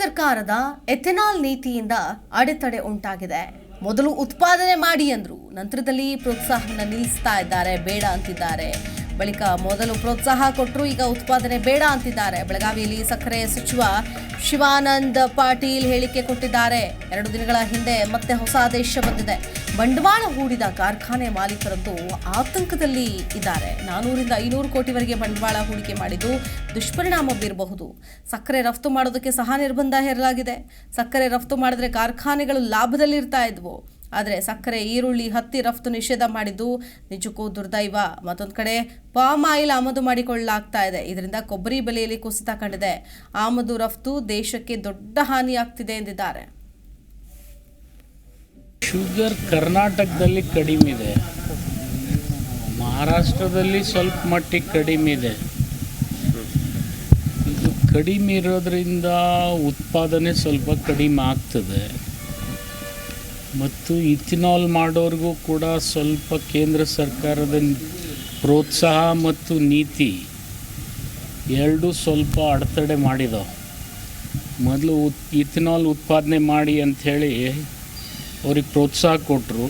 ಸರ್ಕಾರದ ಎಥೆನಾಲ್ ನೀತಿಯಿಂದ ಅಡೆತಡೆ ಉಂಟಾಗಿದೆ. ಮೊದಲು ಉತ್ಪಾದನೆ ಮಾಡಿ ಅಂದ್ರು, ನಂತರದಲ್ಲಿ ಪ್ರೋತ್ಸಾಹನ ನಿಲ್ಲಿಸ್ತಾ ಇದ್ದಾರೆ, ಬೇಡ ಅಂತಿದ್ದಾರೆ. ಬಳಿಕ ಮೊದಲು ಪ್ರೋತ್ಸಾಹ ಕೊಟ್ಟರು ಈಗ ಉತ್ಪಾದನೆ ಬೇಡ ಅಂತಿದ್ದಾರೆ. ಬೆಳಗಾವಿಯಲ್ಲಿ ಸಕ್ಕರೆ ಸಚಿವ ಶಿವಾನಂದ ಪಾಟೀಲ್ ಹೇಳಿಕೆ ಕೊಟ್ಟಿದ್ದಾರೆ. ಎರಡು ದಿನಗಳ ಹಿಂದೆ ಮತ್ತೆ ಹೊಸ ಆದೇಶ ಬಂದಿದೆ. ಬಂಡವಾಳ ಹೂಡಿದ ಕಾರ್ಖಾನೆ ಮಾಲೀಕರಂತೂ ಆತಂಕದಲ್ಲಿ ಇದ್ದಾರೆ. ನಾನೂರಿಂದ ಐನೂರು ಕೋಟಿವರೆಗೆ ಬಂಡವಾಳ ಹೂಡಿಕೆ ಮಾಡಿದ್ದು ದುಷ್ಪರಿಣಾಮ ಬೀರಬಹುದು. ಸಕ್ಕರೆ ರಫ್ತು ಮಾಡೋದಕ್ಕೆ ಸಹ ನಿರ್ಬಂಧ ಹೇರಲಾಗಿದೆ. ಸಕ್ಕರೆ ರಫ್ತು ಮಾಡಿದ್ರೆ ಕಾರ್ಖಾನೆಗಳು ಲಾಭದಲ್ಲಿರ್ತಾ ಇದ್ವು. ಆದರೆ ಸಕ್ಕರೆ, ಈರುಳ್ಳಿ, ಹತ್ತಿ ರಫ್ತು ನಿಷೇಧ ಮಾಡಿದ್ದು ನಿಜಕ್ಕೂ ದುರ್ದೈವ. ಮತ್ತೊಂದು ಕಡೆ, ಪಾಮ್ ಆಯಿಲ್ ಆಮದು ಮಾಡಿಕೊಳ್ಳಲಾಗ್ತಾ ಇದೆ. ಇದರಿಂದ ಕೊಬ್ಬರಿ ಬೆಲೆಯಲ್ಲಿ ಕುಸಿತ ಕಂಡಿದೆ. ಆಮದು ರಫ್ತು ದೇಶಕ್ಕೆ ದೊಡ್ಡ ಹಾನಿಯಾಗ್ತಿದೆ ಎಂದಿದ್ದಾರೆ. ಶುಗರ್ ಕರ್ನಾಟಕದಲ್ಲಿ ಕಡಿಮೆ ಇದೆ. ಮಹಾರಾಷ್ಟ್ರದಲ್ಲಿ ಸ್ವಲ್ಪ ಮಟ್ಟಿಗೆ ಕಡಿಮೆ ಇದೆ. ಇದು ಕಡಿಮೆ ಇರೋದ್ರಿಂದ ಉತ್ಪಾದನೆ ಸ್ವಲ್ಪ ಕಡಿಮೆ ಆಗ್ತದೆ. ಮತ್ತು ಇಥಿನಾಲ್ ಮಾಡೋರಿಗೂ ಕೂಡ ಸ್ವಲ್ಪ ಕೇಂದ್ರ ಸರ್ಕಾರದ ಪ್ರೋತ್ಸಾಹ ಮತ್ತು ನೀತಿ ಎರಡೂ ಸ್ವಲ್ಪ ಅಡೆತಡೆ ಮಾಡಿದಾವೆ ಮೊದಲು ಉತ್, ಇಥಿನಾಲ್ ಉತ್ಪಾದನೆ ಮಾಡಿ ಅಂಥೇಳಿ ಅವ್ರಿಗೆ ಪ್ರೋತ್ಸಾಹ ಕೊಟ್ಟರು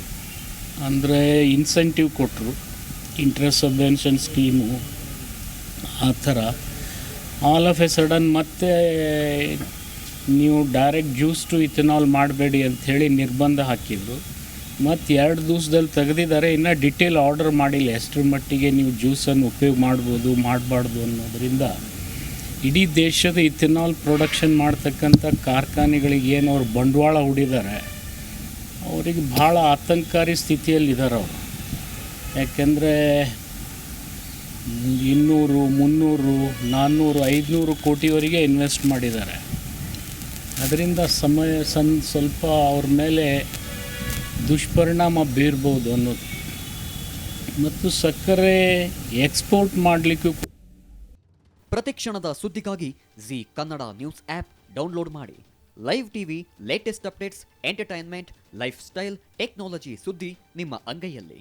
ಅಂದರೆ ಇನ್ಸೆಂಟಿವ್ ಕೊಟ್ಟರು ಇಂಟ್ರೆಸ್ಟ್ ಸಬ್ವೆನ್ಷನ್ ಸ್ಕೀಮು ಆ ಥರ. ಆಲ್ ಆಫ್ ಎ ಸಡನ್ ಮತ್ತೆ ನೀವು ಡೈರೆಕ್ಟ್ ಜ್ಯೂಸ್ ಟು ಇಥೆನಾಲ್ ಮಾಡಬೇಡಿ ಅಂಥೇಳಿ ನಿರ್ಬಂಧ ಹಾಕಿದರು. ಮತ್ತು ಎರಡು ದಿವಸದಲ್ಲಿ ತೆಗೆದಿದ್ದಾರೆ ಇನ್ನು ಡಿಟೇಲ್ ಆರ್ಡರ್ ಮಾಡಿಲ್ಲ. ಎಷ್ಟರ ಮಟ್ಟಿಗೆ ನೀವು ಜ್ಯೂಸನ್ನು ಉಪಯೋಗ ಮಾಡ್ಬೋದು, ಮಾಡಬಾರ್ದು ಅನ್ನೋದರಿಂದ ಇಡೀ ದೇಶದ ಇಥೆನಾಲ್ ಪ್ರೊಡಕ್ಷನ್ ಮಾಡ್ತಕ್ಕಂಥ ಕಾರ್ಖಾನೆಗಳಿಗೆ ಏನು ಅವ್ರು ಬಂಡವಾಳ ಹೂಡಿದ್ದಾರೆ ಅವರಿಗೆ ಭಾಳ ಆತಂಕಕಾರಿ ಸ್ಥಿತಿಯಲ್ಲಿದ್ದಾರೆ ಅವರು. ಯಾಕೆಂದರೆ ಇನ್ನೂರು, ಮುನ್ನೂರು, ನಾನ್ನೂರು, ಐದುನೂರು ಕೋಟಿವರೆಗೆ ಇನ್ವೆಸ್ಟ್ ಮಾಡಿದ್ದಾರೆ ಅದರಿಂದ ಸಮಯ ಸನ್ ಸ್ವಲ್ಪ ಅವ್ರ ಮೇಲೆ ದುಷ್ಪರಿಣಾಮ ಬೀರ್ಬೋದು ಅನ್ನೋದು. ಮತ್ತು ಸಕ್ಕರೆ ಎಕ್ಸ್ಪೋರ್ಟ್ ಮಾಡಲಿಕ್ಕೂ ಪ್ರತಿಕ್ಷಣದ ಸುದ್ದಿಗಾಗಿ Zee Kannada news app download ಮಾಡಿ. Live TV latest updates entertainment lifestyle technology ಸುದ್ದಿ ನಿಮ್ಮ ಅಂಗೈಯಲ್ಲಿ.